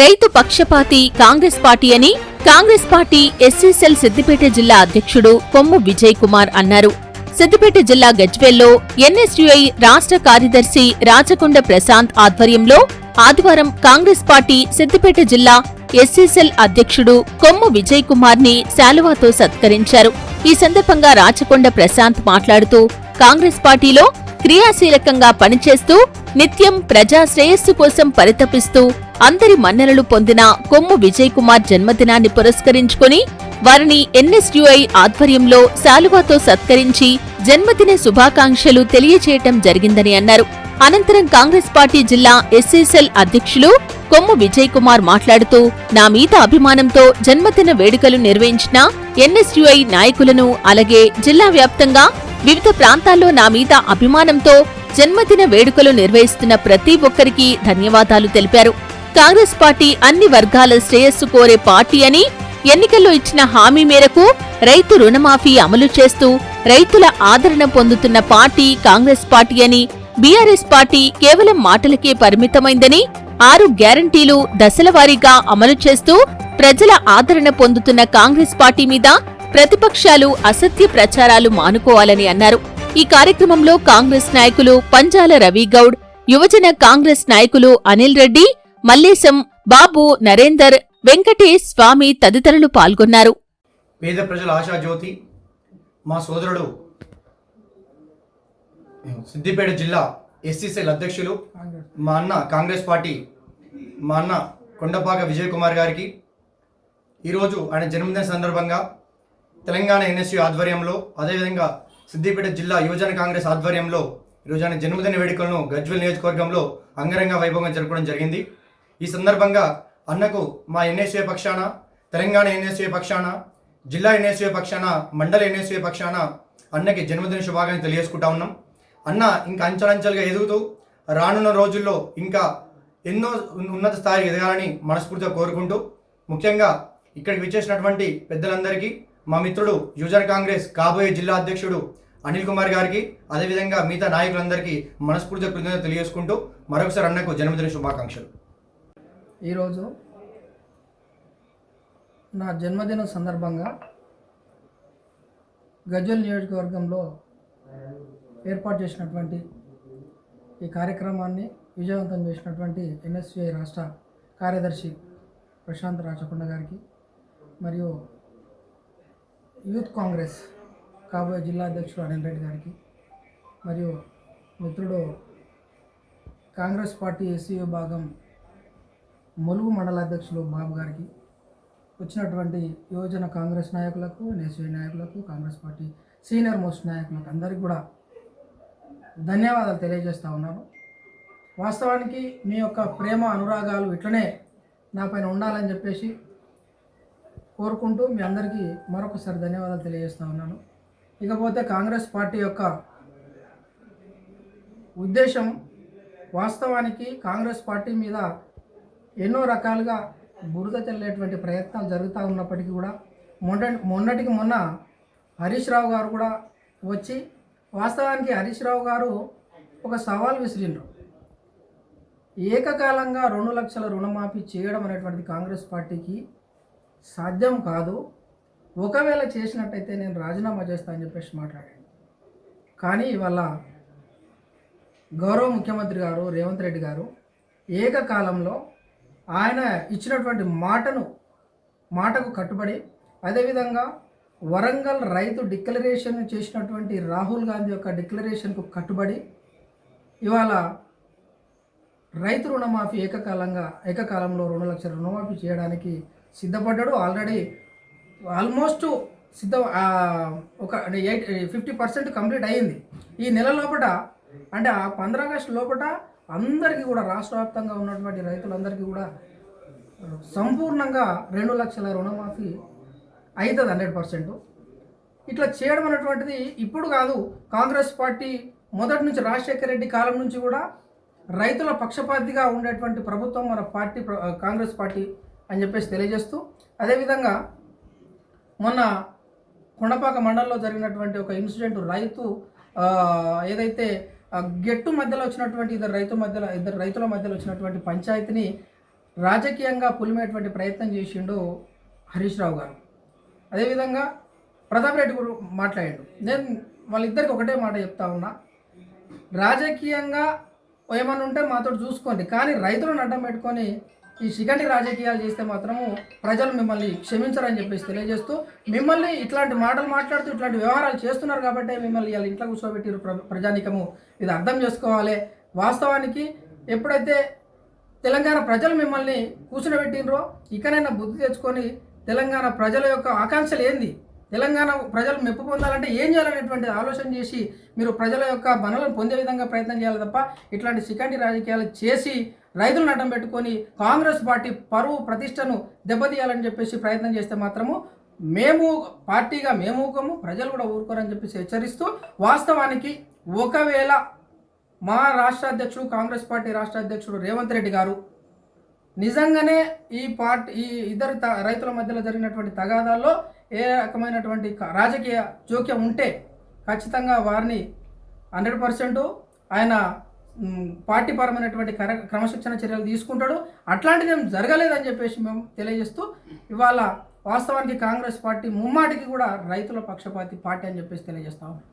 రైతు పక్షపాతి కాంగ్రెస్ పార్టీ అని కాంగ్రెస్ పార్టీ ఎస్సీసెల్ సిద్దిపేట జిల్లా అధ్యక్షుడు కొమ్ము విజయ్ కుమార్ అన్నారు. సిద్దిపేట జిల్లా గజ్వేల్లో ఎన్ఎస్యుఐ రాష్ట్ర కార్యదర్శి రాచకొండ ప్రశాంత్ ఆధ్వర్యంలో ఆదివారం కాంగ్రెస్ పార్టీ సిద్దిపేట జిల్లా ఎస్సీసెల్ అధ్యక్షుడు కొమ్ము విజయ్ కుమార్ని శాలువాతో సత్కరించారు. ఈ సందర్భంగా రాచకొండ ప్రశాంత్ మాట్లాడుతూ కాంగ్రెస్ పార్టీలో క్రియాశీలకంగా పనిచేస్తూ నిత్యం ప్రజా శ్రేయస్సు కోసం పరితపిస్తూ అందరి మన్ననలు పొందిన కొమ్ము విజయ్ కుమార్ జన్మదినాన్ని పురస్కరించుకుని వారిని ఎన్ఎస్యుఐ ఆధ్వర్యంలో శాలువాతో సత్కరించి జన్మదిన శుభాకాంక్షలు తెలియచేయటం జరిగిందని అన్నారు. అనంతరం కాంగ్రెస్ పార్టీ జిల్లా ఎస్ఎస్ఎల్ అధ్యక్షులు కొమ్ము విజయ్ కుమార్ మాట్లాడుతూ నా మీద అభిమానంతో జన్మదిన వేడుకలు నిర్వహించిన ఎన్ఎస్యుఐ నాయకులను అలాగే జిల్లా వ్యాప్తంగా వివిధ ప్రాంతాల్లో నా మీద అభిమానంతో జన్మదిన వేడుకలు నిర్వహిస్తున్న ప్రతి ఒక్కరికి ధన్యవాదాలు తెలిపారు. కాంగ్రెస్ పార్టీ అన్ని వర్గాల శ్రేయస్సు కోరే పార్టీ అని ఎన్నికల్లో ఇచ్చిన హామీ మేరకు రైతు రుణమాఫీ అమలు చేస్తూ రైతుల ఆదరణ పొందుతున్న పార్టీ కాంగ్రెస్ పార్టీ అని బీఆర్ఎస్ పార్టీ కేవలం మాటలకే పరిమితమైందని ఆరు గ్యారంటీలు దశలవారీగా అమలు చేస్తూ ప్రజల ఆదరణ పొందుతున్న కాంగ్రెస్ పార్టీ మీద ప్రతిపక్షాలు అసత్య ప్రచారాలు మానుకోవాలని అన్నారు. ఈ కార్యక్రమంలో కాంగ్రెస్ నాయకులు పంజాల రవిగౌడ్ యువజన కాంగ్రెస్ నాయకులు అనిల్ రెడ్డి మల్లేశం బాబు నరేందర్ వెంకటేష్ స్వామి తదితరులు పాల్గొన్నారు. పేద ప్రజల ఆశాజ్యోతి మా సోదరుడు సిద్దిపేట జిల్లా ఎస్సీసీఎల్ అధ్యక్షులు మా అన్న కాంగ్రెస్ పార్టీ మా అన్న కొండపాక విజయ్ కుమార్ గారికి ఈరోజు ఆయన జన్మదిన సందర్భంగా తెలంగాణ ఎన్ఎస్యు ఆధ్వర్యంలో అదేవిధంగా సిద్దిపేట జిల్లా యువజన కాంగ్రెస్ ఆధ్వర్యంలో ఈరోజు ఆయన జన్మదిన వేడుకలను గజ్వెల్ నియోజకవర్గంలో అంగరంగ వైభవంగా జరపడం జరిగింది. ఈ సందర్భంగా అన్నకు మా ఎన్ఎస్ఏ పక్షాన తెలంగాణ ఎన్ఎస్ఏ పక్షాన జిల్లా ఎన్ఎస్ఏ పక్షాన మండల ఎన్ఎస్ఏ పక్షాన అన్నకి జన్మదిన శుభాకాంక్షలు తెలియజేసుకుంటా ఉన్నాం. అన్న ఇంకా అంచలంచెలుగా ఎదుగుతూ రానున్న రోజుల్లో ఇంకా ఎన్నో ఉన్నత స్థాయికి ఎదగాలని మనస్ఫూర్తిగా కోరుకుంటూ ముఖ్యంగా ఇక్కడికి విచ్చేసినటువంటి పెద్దలందరికీ మా మిత్రుడు యువజన కాంగ్రెస్ కాబోయే జిల్లా అధ్యక్షుడు అనిల్ కుమార్ గారికి అదేవిధంగా మిగతా నాయకులందరికీ మనస్ఫూర్తిగా కృతజ్ఞత తెలియజేసుకుంటూ మరొకసారి అన్నకు జన్మదిన శుభాకాంక్షలు. ఈరోజు నా జన్మదినం సందర్భంగా గజ్వల్ నియోజకవర్గంలో ఏర్పాటు చేసినటువంటి ఈ కార్యక్రమాన్ని విజయవంతం చేసినటువంటి ఎన్ఎస్యుఐ రాష్ట్ర కార్యదర్శి ప్రశాంత్ రాచకొండ గారికి మరియు యూత్ కాంగ్రెస్ కాబోయే జిల్లా అధ్యక్షుడు అనిల్ రెడ్డి గారికి మరియు మిత్రుడు కాంగ్రెస్ పార్టీ ఎస్సీ విభాగం ములుగు మండల అధ్యక్షులు బాబు గారికి వచ్చినటువంటి యువజన కాంగ్రెస్ నాయకులకు నేసీ నాయకులకు కాంగ్రెస్ పార్టీ సీనియర్ మోస్ట్ నాయకులకు అందరికీ కూడా ధన్యవాదాలు తెలియజేస్తూ ఉన్నాను. వాస్తవానికి మీ యొక్క ప్రేమ అనురాగాలు ఇట్లనే నా పైన ఉండాలని చెప్పేసి కోరుకుంటూ మీ అందరికీ మరొకసారి ధన్యవాదాలు తెలియజేస్తూ ఉన్నాను. ఇకపోతే కాంగ్రెస్ పార్టీ యొక్క ఉద్దేశం వాస్తవానికి కాంగ్రెస్ పార్టీ మీద ఎన్నో రకాలుగా బురద చల్లేటువంటి ప్రయత్నం జరుగుతూ ఉన్నప్పటికీ కూడా మొన్న మొన్నటికి మొన్న హరీష్ రావు గారు కూడా వచ్చి వాస్తవానికి హరీష్ రావు గారు ఒక సవాల్ విసిరిండ్రు. ఏకకాలంగా రెండు లక్షల రుణమాఫీ చేయడం అనేటువంటిది కాంగ్రెస్ పార్టీకి సాధ్యం కాదు. ఒకవేళ చేసినట్టయితే నేను రాజీనామా చేస్తా అని చెప్పేసి మాట్లాడాను కానీ ఇవాళ గౌరవ ముఖ్యమంత్రి గారు రేవంత్ రెడ్డి గారు ఏకకాలంలో ఆయన ఇచ్చినటువంటి మాటను మాటకు కట్టుబడి అదేవిధంగా వరంగల్ రైతు డిక్లరేషన్ చేసినటువంటి రాహుల్ గాంధీ యొక్క డిక్లరేషన్కు కట్టుబడి ఇవాళ రైతు రుణమాఫీ ఏకకాలంగా ఏకకాలంలో రెండు లక్షల రుణమాఫీ చేయడానికి సిద్ధపడ్డాడు. ఆల్రెడీ ఆల్మోస్ట్ సిద్ధ ఒక ఎయిట్ ఫిఫ్టీ పర్సెంట్ కంప్లీట్ అయ్యింది. ఈ నెల లోపల అంటే ఆ పంద్రాగస్టు లోపల అందరికీ కూడా రాష్ట్ర వ్యాప్తంగా ఉన్నటువంటి రైతులందరికీ కూడా సంపూర్ణంగా రెండు లక్షల రుణమాఫీ అవుతుంది హండ్రెడ్ పర్సెంట్. ఇట్లా చేయడం అనేటువంటిది ఇప్పుడు కాదు కాంగ్రెస్ పార్టీ మొదటి నుంచి రాజశేఖర రెడ్డి కాలం నుంచి కూడా రైతుల పక్షపాతిగా ఉండేటువంటి ప్రభుత్వం మన పార్టీ కాంగ్రెస్ పార్టీ అని చెప్పేసి తెలియజేస్తూ అదేవిధంగా మొన్న కొండపాక మండలంలో జరిగినటువంటి ఒక ఇన్సిడెంట్ రైతు ఏదైతే గెట్టు మధ్యలో వచ్చినటువంటి ఇద్దరు రైతు మధ్యలో ఇద్దరు రైతుల మధ్యలో వచ్చినటువంటి పంచాయతీని రాజకీయంగా పులిమేటువంటి ప్రయత్నం చేసిండు హరీష్ రావు గారు. అదేవిధంగా ప్రతాప్ రెడ్డి కూడా మాట్లాడాడు. నేను వాళ్ళిద్దరికి ఒకటే మాట చెప్తా ఉన్నా. రాజకీయంగా ఏమన్నా ఉంటే మాతో చూసుకోండి. కానీ రైతులను అడ్డం పెట్టుకొని ఈ సిగంటి రాజకీయాలు చేస్తే మాత్రము ప్రజలు మిమ్మల్ని క్షమించరని చెప్పేసి తెలియజేస్తూ మిమ్మల్ని ఇట్లాంటి మాటలు మాట్లాడుతూ ఇట్లాంటి వ్యవహారాలు చేస్తున్నారు కాబట్టి మిమ్మల్ని ఇలా ఇంట్లో కూర్చోబెట్టిరు ప్ర ప్రజానికము. ఇది అర్థం చేసుకోవాలి. వాస్తవానికి ఎప్పుడైతే తెలంగాణ ప్రజలు మిమ్మల్ని కూర్చునబెట్టినరో ఇకనైనా బుద్ధి తెచ్చుకొని తెలంగాణ ప్రజల యొక్క ఆకాంక్షలు ఏంది? తెలంగాణ ప్రజలు మెప్పు పొందాలంటే ఏం చేయాలనేటువంటి ఆలోచన చేసి మీరు ప్రజల యొక్క బనలను పొందే విధంగా ప్రయత్నం చేయాలి తప్ప ఇట్లాంటి శిఖండి రాజకీయాలు చేసి రైతులను అడ్డం పెట్టుకొని కాంగ్రెస్ పార్టీ పరువు ప్రతిష్టను దెబ్బతీయాలని చెప్పేసి ప్రయత్నం చేస్తే మాత్రము మేము పార్టీగా మేము ఊకము ప్రజలు కూడా ఊరుకోరని చెప్పేసి హెచ్చరిస్తూ వాస్తవానికి ఒకవేళ మా రాష్ట్ర అధ్యక్షుడు కాంగ్రెస్ పార్టీ రాష్ట్ర అధ్యక్షుడు రేవంత్ రెడ్డి గారు నిజంగానే ఈ పార్టీ ఈ ఇద్దరు త- రైతుల మధ్యలో జరిగినటువంటి తగాదాల్లో ఏ రకమైనటువంటి రాజకీయ జోక్యం ఉంటే ఖచ్చితంగా వారిని హండ్రెడ్ పర్సెంట్ ఆయన పార్టీపరమైనటువంటి పార్టీ పరమైనటువంటి కర క్రమశిక్షణ చర్యలు తీసుకుంటాడు. అట్లాంటిది ఏం జరగలేదని చెప్పేసి మేము తెలియజేస్తూ ఇవాళ వాస్తవానికి కాంగ్రెస్ పార్టీ ముమ్మాటికి కూడా రైతుల పక్షపాతి పార్టీ అని చెప్పేసి తెలియజేస్తా ఉన్నాం.